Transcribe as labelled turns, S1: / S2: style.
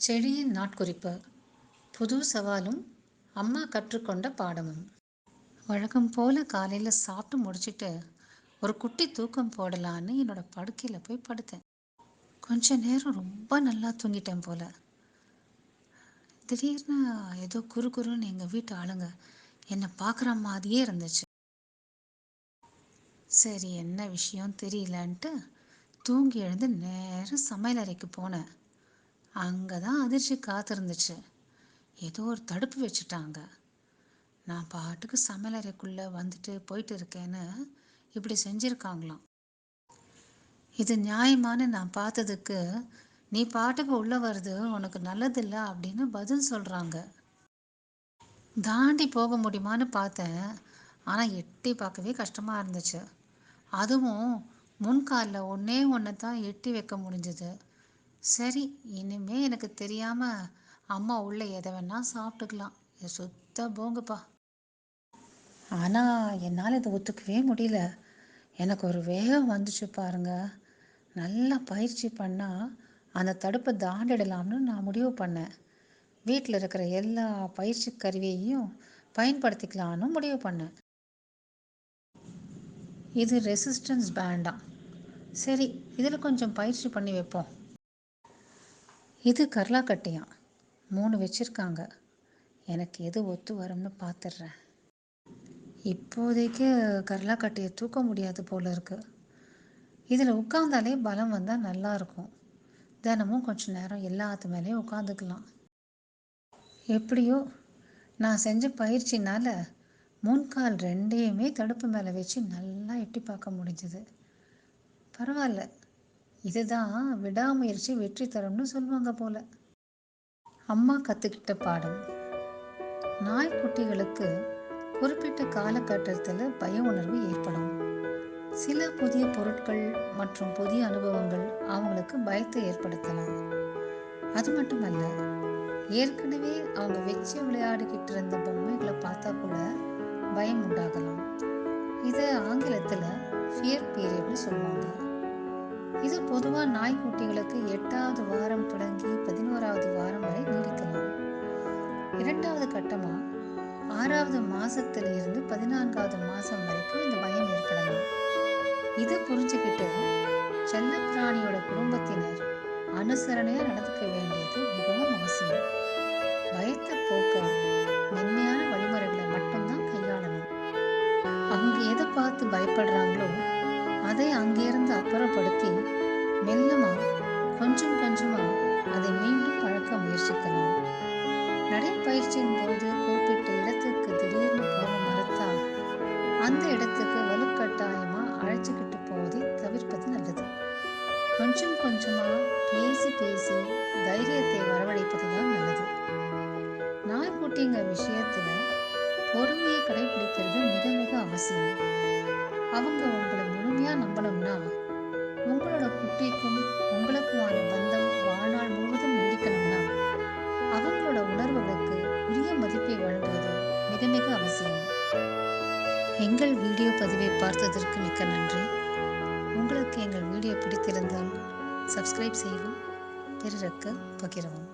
S1: செடியின் நாட்குறிப்பு. புது சவாலும் அம்மா கற்றுக்கொண்ட பாடமும். வழக்கம் போல் காலையில் சாப்பிட்டு முடிச்சிட்டு ஒரு குட்டி தூக்கம் போடலான்னு என்னோட படுக்கையில் போய் படுத்தேன். கொஞ்ச நேரம் ரொம்ப நல்லா தூங்கிட்டேன் போல். திடீர்னு ஏதோ குறு குறுன்னு எங்கள் வீட்டு ஆளுங்க என்னை பார்க்குற மாதிரியே இருந்துச்சு. சரி என்ன விஷயம் தெரியலன்ட்டு தூங்கி எழுந்து நேரம் சமையல் அறைக்கு போனேன். அங்கே தான் அதிர்ச்சி காத்திருந்துச்சு. ஏதோ ஒரு தடுப்பு வச்சுட்டாங்க. நான் பாட்டுக்கு சமையலறைக்குள்ளே வந்துட்டு போயிட்டு இருக்கேன்னு இப்படி செஞ்சுருக்காங்களாம். இது நியாயமானு நான் பார்த்ததுக்கு நீ பாட்டுக்கு உள்ளே வருது உனக்கு நல்லதில்ல அப்படின்னு பதில் சொல்கிறாங்க தாண்டி போக முடியுமான்னு பார்த்தேன். ஆனால் எட்டி பார்க்கவே கஷ்டமாக இருந்துச்சு. அதுவும் முன்காலில் ஒன்றே ஒன்று தான் எட்டி வைக்க முடிஞ்சது. சரி இனிமே எனக்கு தெரியாமல் அம்மா உள்ளே எதை வேணால் சாப்பிட்டுக்கலாம். இது சுத்த போங்கப்பா. ஆனால் என்னால் இதை ஒத்துக்கவே முடியல. எனக்கு ஒரு வேகம் வந்துச்சு பாருங்க. நல்லா பயிற்சி பண்ணால் அந்த தடுப்பை தாண்டிடலாம்னு நான் முடிவு பண்ணேன். வீட்டில் இருக்கிற எல்லா பயிற்சி கருவியையும் பயன்படுத்திக்கலான்னு முடிவு பண்ணேன். இது ரெசிஸ்டன்ஸ் பேண்டாம் சரி இதில் கொஞ்சம் பயிற்சி பண்ணி வைப்போம். இது கர்லா கர்லாக்கட்டியான் மூணு வச்சுருக்காங்க. எனக்கு எது ஒத்து வரும்னு பார்த்துட்றேன் இப்போதைக்கு கர்லாக்கட்டையை தூக்க முடியாது போல இருக்குது இதில் உட்காந்தாலே பலம் வந்தால் நல்லாயிருக்கும் தினமும் கொஞ்ச நேரம் எல்லாத்து மேலேயும் உட்காந்துக்கலாம். எப்படியோ நான் செஞ்ச பயிற்சினால் முன்கால் ரெண்டையுமே தடுப்பு மேலே வச்சு நல்லா எட்டி பார்க்க முடிஞ்சது. பரவாயில்ல. இதுதான் விடாமுயற்சி வெற்றி தரும்னு சொல்லுவாங்க போல. அம்மா கற்றுக்கிட்ட பாடம். நாய்க்குட்டிகளுக்கு குறிப்பிட்ட காலகட்டத்தில் பய உணர்வு ஏற்படும். சில புதிய பொருட்கள் மற்றும் புதிய அனுபவங்கள் அவங்களுக்கு பயத்தை ஏற்படுத்தலாம். அது மட்டுமல்ல ஏற்கனவே அவங்க வச்சு விளையாடிக்கிட்டு இருந்த பொம்மைகளை பார்த்தா கூட பயம் உண்டாகலாம். இதை ஆங்கிலத்தில் ஃபியர் பீரியட்னு சொல்லுவாங்க. இது பொதுவாக நாய்க்குட்டிகளுக்கு எட்டாவது வாரம் தொடங்கி பதினோராவது வாரம் வரை நீடிக்கலாம். இரண்டாவது கட்டமாக ஆறாவது மாசத்துல இருந்து பதினான்காவது மாசம் வரைக்கும் இந்த பயம் ஏற்படலாம். இதை புரிஞ்சுக்கிட்டு செல்ல பிராணியோட குடும்பத்தினர் அனுசரணையா நடந்துக்க வேண்டியது மிகவும் அவசியம். பயத்தை போக்க மென்மையான வழிமுறைகளை மட்டும்தான் கையாளணும். அவங்க எதை பார்த்து பயப்படுறாங்களோ அதை அங்கிருந்து அப்புறப்படுத்தி மெல்லமா கொஞ்சம் கொஞ்சமா அதை மீண்டும் பழக்க முயற்சிக்கலாம். நடைப்பயிற்சியின் போது குறிப்பிட்ட இடத்துக்கு திடீர்னு போக மறுத்தா அந்த இடத்துக்கு வலுக்கட்டாயமா அழைச்சிக்கிட்டு போவதை தவிர்ப்பது நல்லது. கொஞ்சம் கொஞ்சமா பேசி பேசி தைரியத்தை வரவழைப்பது தான் நல்லது. நாய்க்குட்டிங்க விஷயத்துல பொறுமையை கடைபிடிக்கிறது மிக மிக அவசியம். அவங்க உங்களை முழுமையா நம்பணும்னா உங்களோட குட்டிக்கும் உங்களுக்குமான பந்தம் வாழ்நாள் முழுவதும் நீடிக்கணும்னா அவங்களோட உணர்வுகளுக்கு உரிய மதிப்பை வழங்குவது மிக மிக அவசியம். எங்கள் வீடியோ பதிவை பார்த்ததற்கு மிக்க நன்றி. உங்களுக்கு எங்கள் வீடியோ பிடித்திருந்தால் சப்ஸ்கிரைப் செய்யவும் பிறருக்கு பகிரவும்.